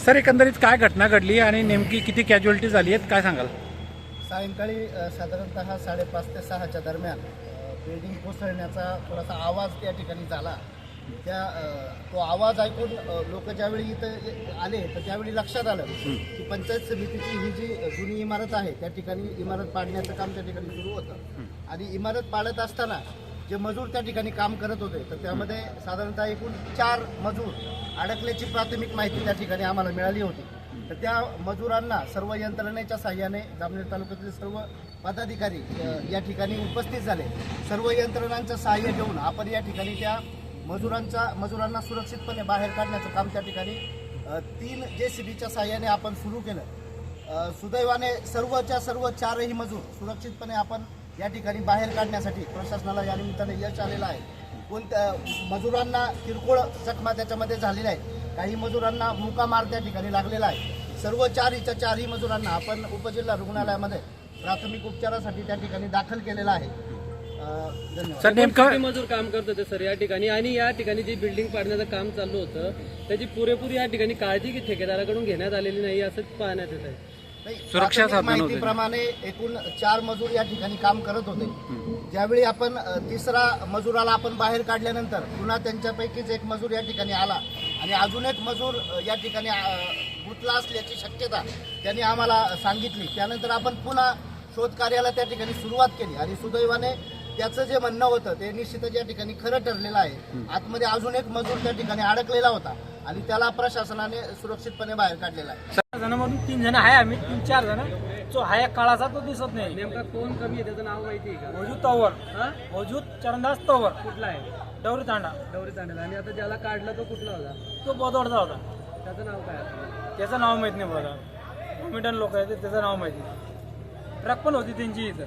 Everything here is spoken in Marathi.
सर एकंदरीत काय घटना घडली आणि नेमकी किती कॅज्युअलिटी झाली आहेत काय सांगाल? सायंकाळी साधारणतः साडेपाच ते सहाच्या दरम्यान बिल्डिंग कोसळण्याचा थोडासा आवाज त्या ठिकाणी झाला. त्या तो आवाज ऐकून लोक ज्यावेळी इथं आले तर त्यावेळी लक्षात आलं की पंचायत समितीची ही जी जुनी इमारत आहे त्या ठिकाणी इमारत पाडण्याचं काम त्या ठिकाणी सुरू होतं. आणि इमारत पाडत असताना जे मजूर त्या ठिकाणी काम करत होते तर त्यामध्ये साधारणतः एकूण चार मजूर अडकल्याची प्राथमिक माहिती त्या ठिकाणी आम्हाला मिळाली होती. तर त्या मजुरांना सर्व यंत्रणेच्या साह्याने जामनेर तालुक्यातील सर्व पदाधिकारी या ठिकाणी उपस्थित झाले. सर्व यंत्रणांचं सहाय्य घेऊन आपण या ठिकाणी त्या मजुरांच्या मजुरांना सुरक्षितपणे बाहेर काढण्याचं काम त्या ठिकाणी तीन जे सी बीच्या साह्याने आपण सुरू केलं. सुदैवाने सर्वच्या सर्व चारही मजूर सुरक्षितपणे आपण या ठिकाणी बाहेर काढण्यासाठी प्रशासनाला या निमित्ताने यश आलेलं आहे. कोणत्या मजुरांना किरकोळ जखमा त्याच्यामध्ये झालेल्या आहेत. काही मजुरांना मुका मार त्या ठिकाणी लागलेला आहे. सर्व चारीच्या चारही मजुरांना आपण उपजिल्हा रुग्णालयामध्ये प्राथमिक उपचारासाठी त्या ठिकाणी दाखल केलेलं आहे. सर नेमकं किती मजूर काम करत होते सर या ठिकाणी? आणि या ठिकाणी जी बिल्डिंग पाडण्याचं काम चालू होतं त्याची पुरेपूर या ठिकाणी काळजी की ठेकेदाराकडून घेण्यात आलेली नाही असं पाहण्यात येत आहे. सुरक्षा. माहितीप्रमाणे एकूण चार मजूर या ठिकाणी काम करत होते. ज्यावेळी आपण तिसरा मजुराला आपण बाहेर काढल्यानंतर पुन्हा त्यांच्यापैकीच एक मजूर या ठिकाणी आला आणि अजून एक मजूर या ठिकाणी गुंतला असल्याची शक्यता त्यांनी आम्हाला सांगितली. त्यानंतर आपण पुन्हा शोध कार्याला त्या ठिकाणी सुरुवात केली आणि सुदैवाने त्याचं जे म्हणणं होतं ते निश्चितच या ठिकाणी खरं ठरलेलं आहे. आतमध्ये अजून एक मजूर त्या ठिकाणी अडकलेला होता आणि त्याला प्रशासनाने सुरक्षितपणे बाहेर काढलेला आहे. चार जणांमधून तीन जण आहे आम्ही तीन चार जण. जो आहे काळाचा तो दिसत नाही. नेमका कोण कमी आहे? त्याचं नाव माहिती आहे का? वजूद तोवर. हा? वजूद चरणदास तोवर. कुठला आहे? डवरी तांडा. डवरी तांडेला आणि आता ज्याला काढला तो कुठला होता? तो बोदवडचा होता. त्याचं नाव काय आहे? त्याचं नाव माहीत नाही बघा मिटन लोक आहेत त्याचं नाव माहिती ट्रक पण होती त्यांची इथं.